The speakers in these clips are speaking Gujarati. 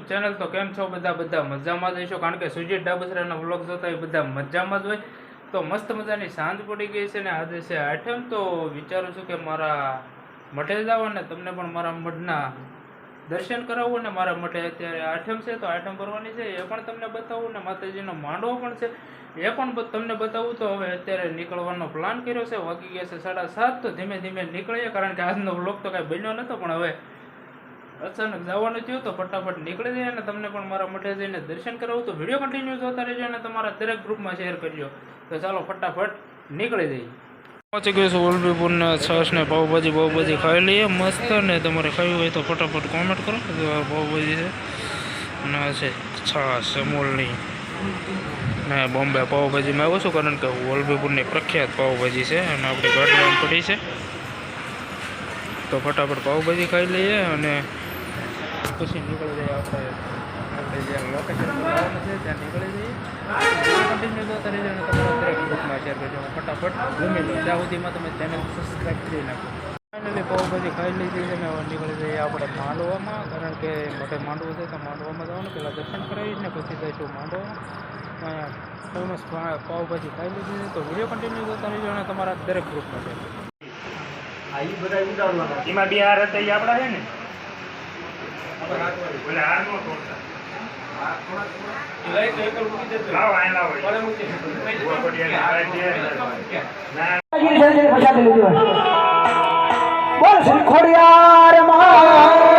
યુટ્યુબ ચેનલ તો કેમ છો બધા? બધા મજામાં જ હશો કારણ કે સુજીત ડાબસરાના વ્લોગ જોતા હોય બધા મજામાં જ હોય. તો મસ્ત મજાની સાંજ પડી ગઈ છે ને આજે છે આઠમ. તો વિચારું છું કે મારા મઠે જાવ ને તમને પણ મારા મઢના દર્શન કરાવવું ને મારા મઠે અત્યારે આઠમ છે. તો આઠમ ભરવાની છે. એ પણ તમને બતાવું ને માતાજીનો માંડવો પણ છે. એ પણ તમને બતાવું. તો હવે અત્યારે નીકળવાનો પ્લાન કર્યો છે. વાગી ગયા છે સાડા સાત. તો ધીમે ધીમે નીકળીએ. કારણ કે આજનો વ્લોગ તો કાંઈ બન્યો નહોતો પણ હવે અચાનક જવાનું થયું તો ફટાફટ નીકળી જાય અને તમને પણ મારા મઠે જઈને દર્શન કરાવું. તો વીડિયો કન્ટિન્યુ જોતા રહેજો અને તમારા દરેક ગ્રુપમાં શેર કરજો. તો ચાલો ફટાફટ નીકળી જઈએ. પહોંચી ગયો છું ઓલબીપુરના છાશ ને પાવભાજી પાઉભાજી ખાઈ લઈએ મસ્ત ને તમારે ખાવી હોય તો ફટાફટ કોમેન્ટ કરો. પાઉભાજી છે અને છે છાશ અમૂલની. ને બોમ્બે પાવભાજીમાં આવું છું કારણ કે ઓલબીપુરની પ્રખ્યાત પાવભાજી છે અને આપણી ગાડી પડી છે. તો ફટાફટ પાવભાજી ખાઈ લઈએ અને પછી નીકળી આપણે. આપણે જ્યાં છે, ત્યાં નીકળી જઈએ. કન્ટિન્યુ જોતા રહેજો અને ગ્રુપમાં શેર કરજો. તમે ચેનલ સબસ્ક્રાઈબ ખાઈ લીધી છે નીકળી જઈએ આપણે માંડવામાં. કારણ કે મોટે માંડવું છે તો માંડવામાં જવાનું. પહેલાં દર્શન કરાવી ને પછી જઈશું માંડવામાં. ફેમસ પાઉભાજી ખાઈ લીધી છે. તો વીડિયો કન્ટિન્યુ જોતા રહેજો અને તમારા દરેક ગ્રુપમાં કરજો. એમાં એ આપણા છે ને બોલ શ્રી ખોડિયાર મહારાજ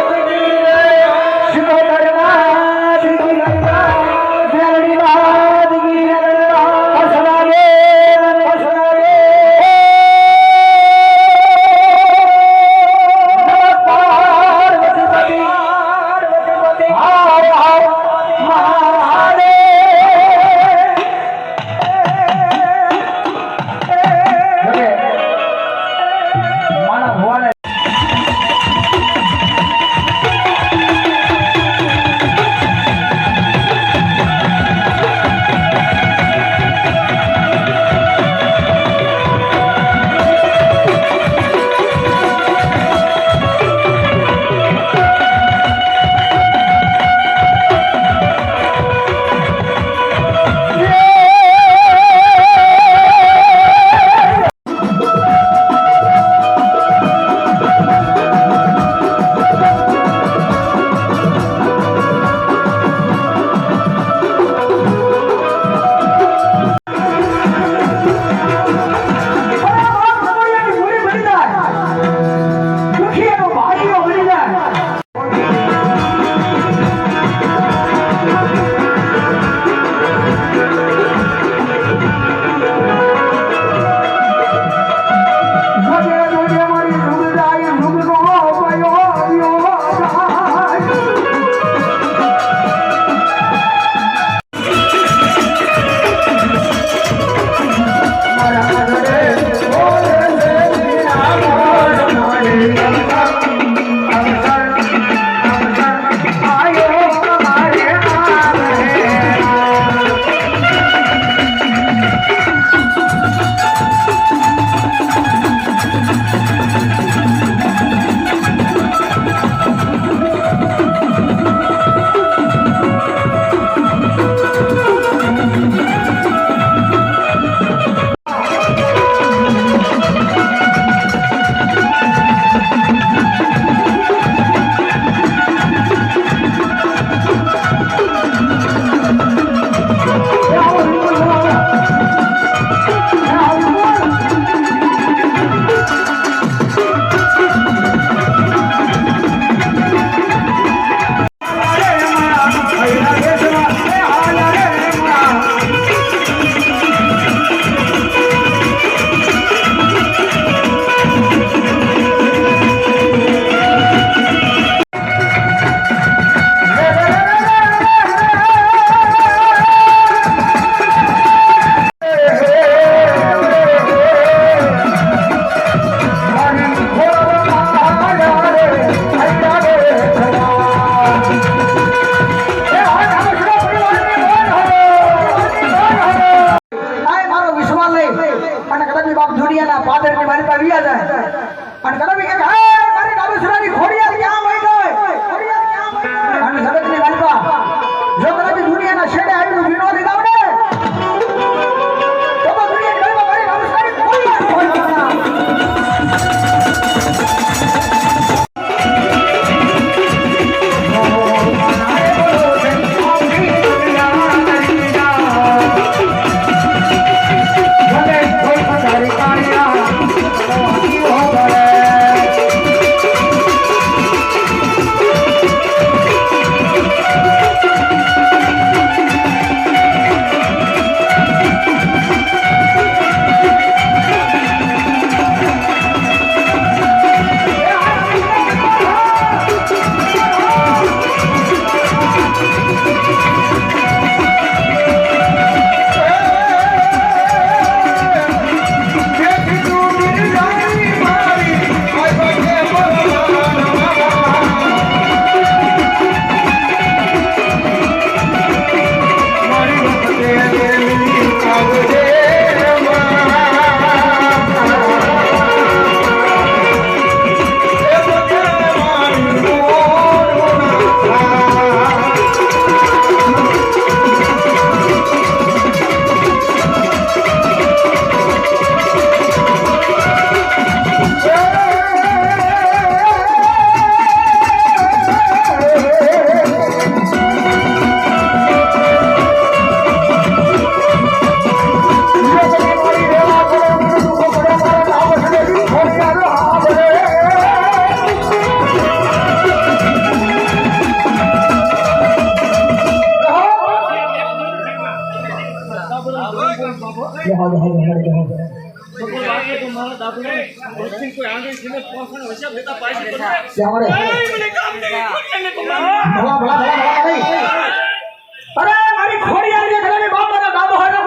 અરે મારી ખોડિયાર જે ખરાબી બાપ મારા દાદો હારો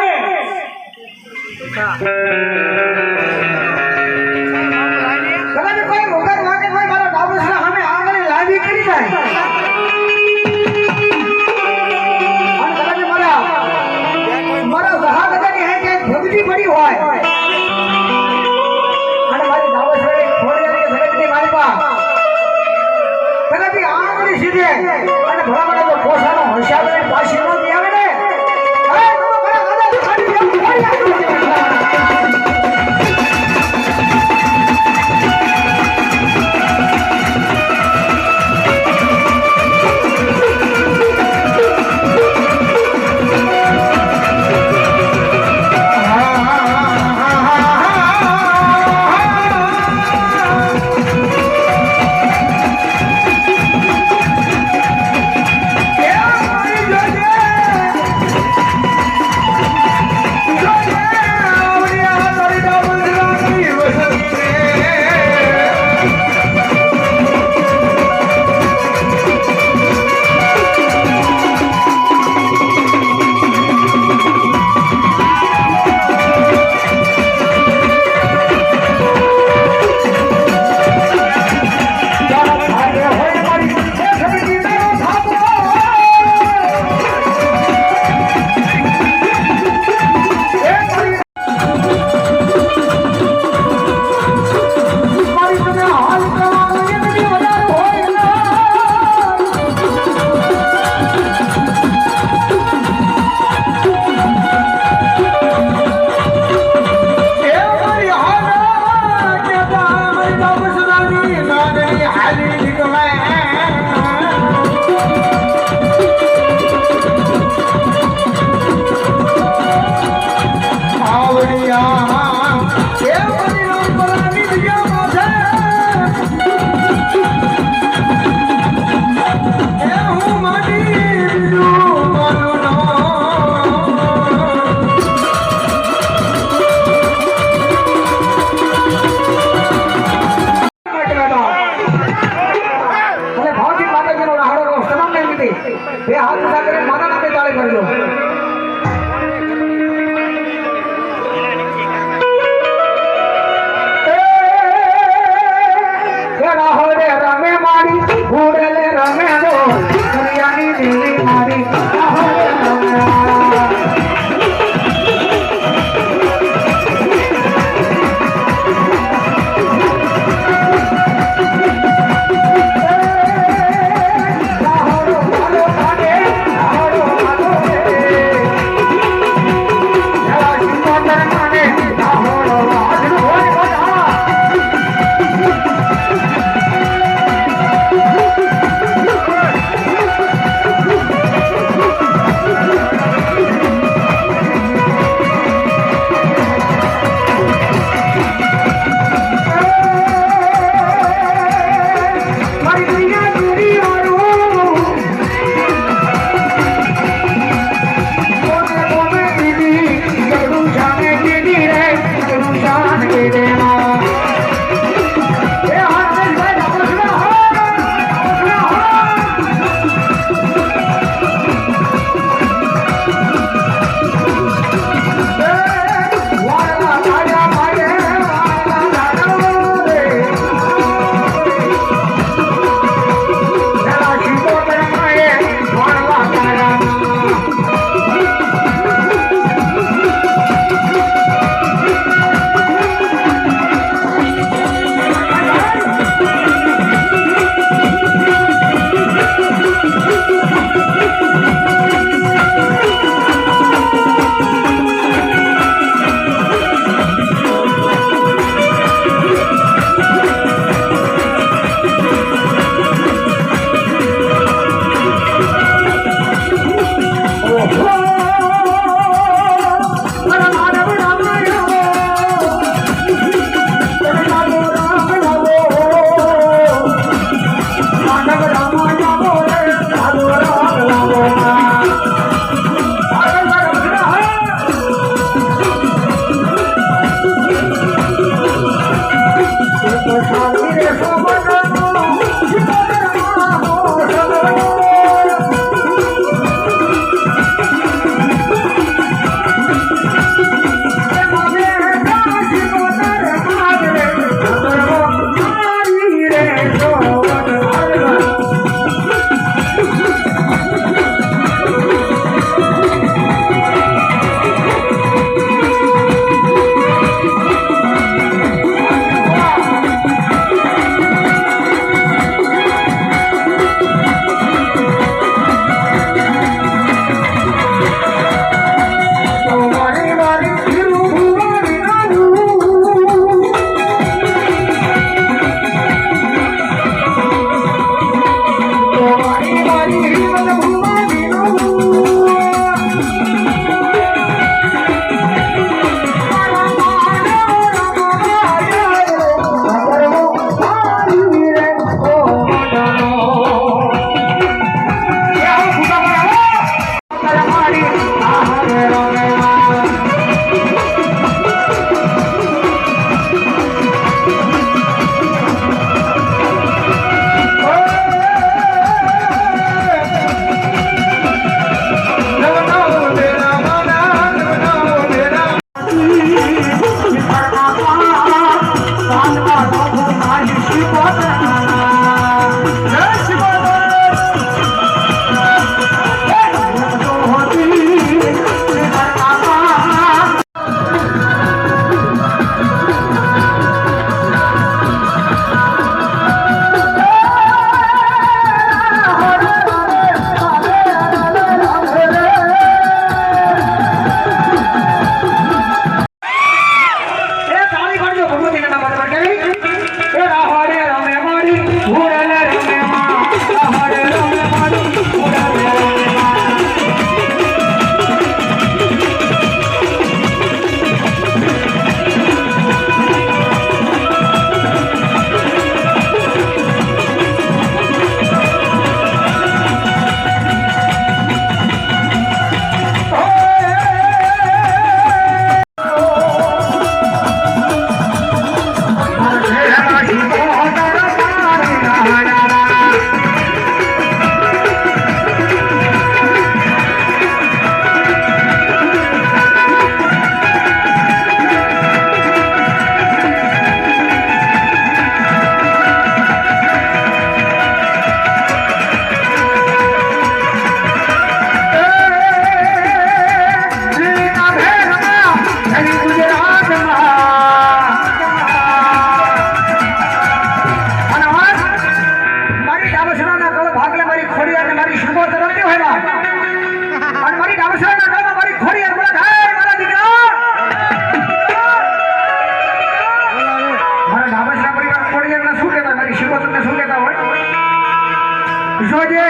જોજે,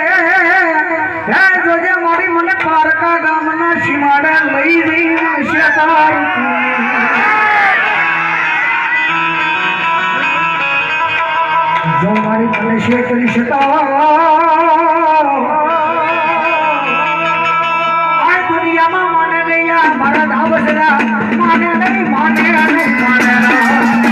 હે જોજે, મારી મને પારકા ગામના સીમાડા લઈ જઈ છે જો મારી મને છે કરી શકતા આ દુનિયામાં મને નહીં મારા ધાબસરા. મને નહીં, મને અને મને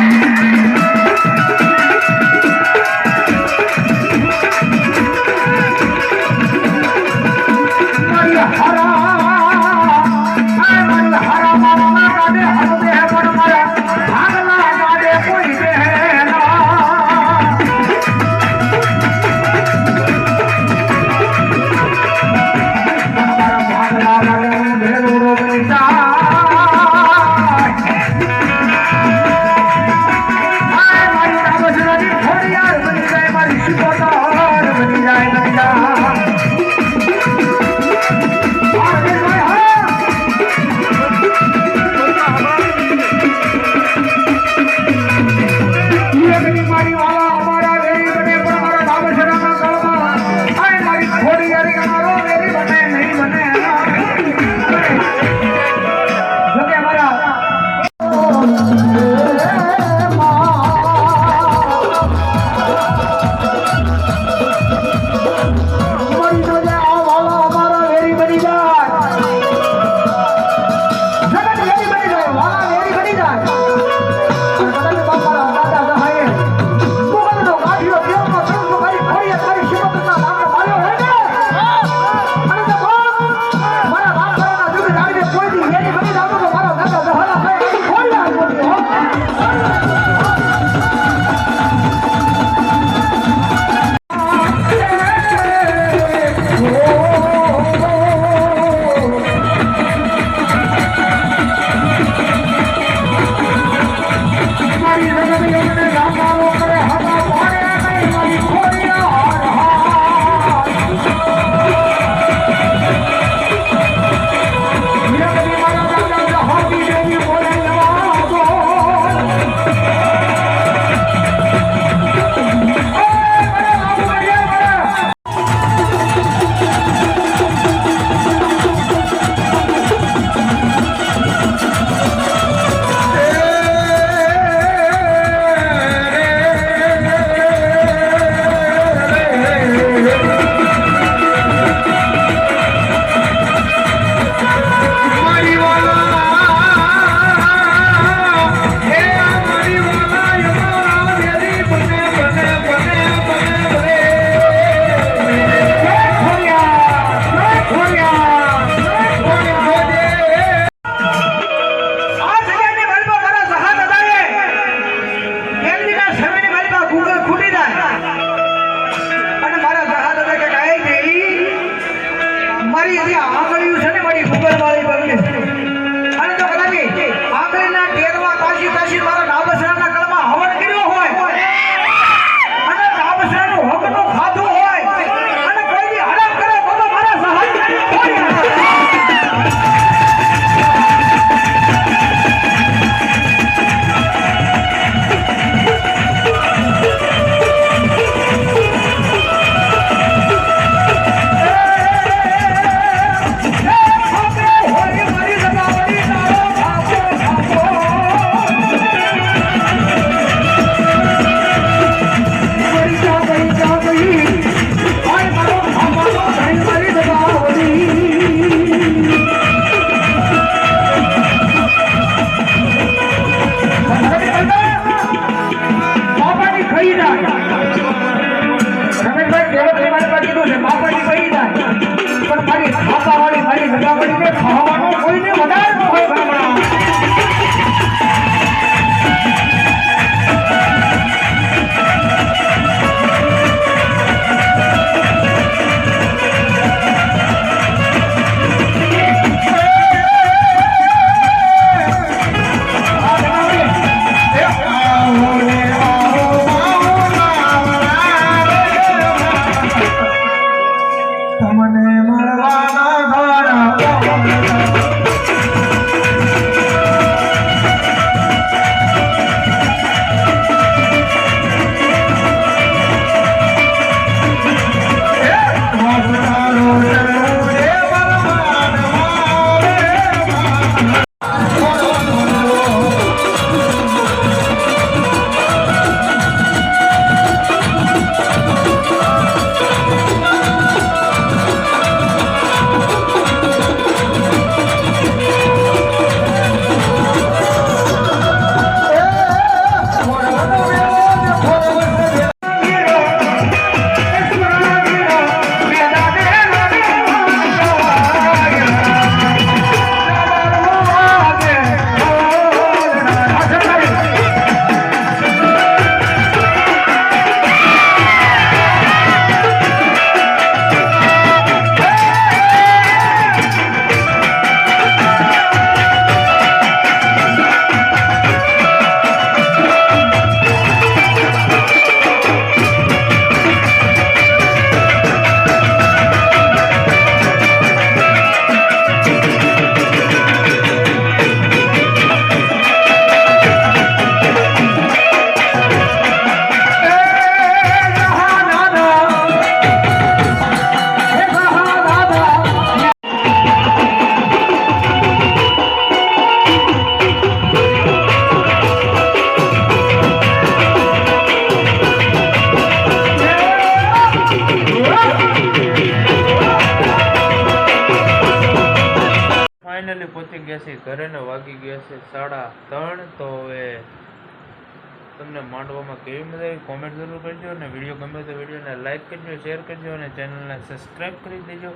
કોમેન્ટ જરૂર કરજો અને વીડિયો ગમે તો વિડીયોને લાઈક કરજો શેર કરજો અને ચેનલને સબસ્ક્રાઈબ કરી દેજો.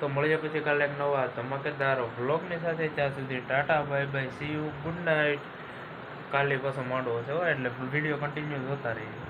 તો મળીએ પછી કાલે એક નવા ધમાકેદાર વ્લોગની સાથે. ત્યાં સુધી tata bye bye see you good night કાલે પાછો માંડવો છે એટલે વીડિયો કન્ટિન્યુ જોતા રહીએ.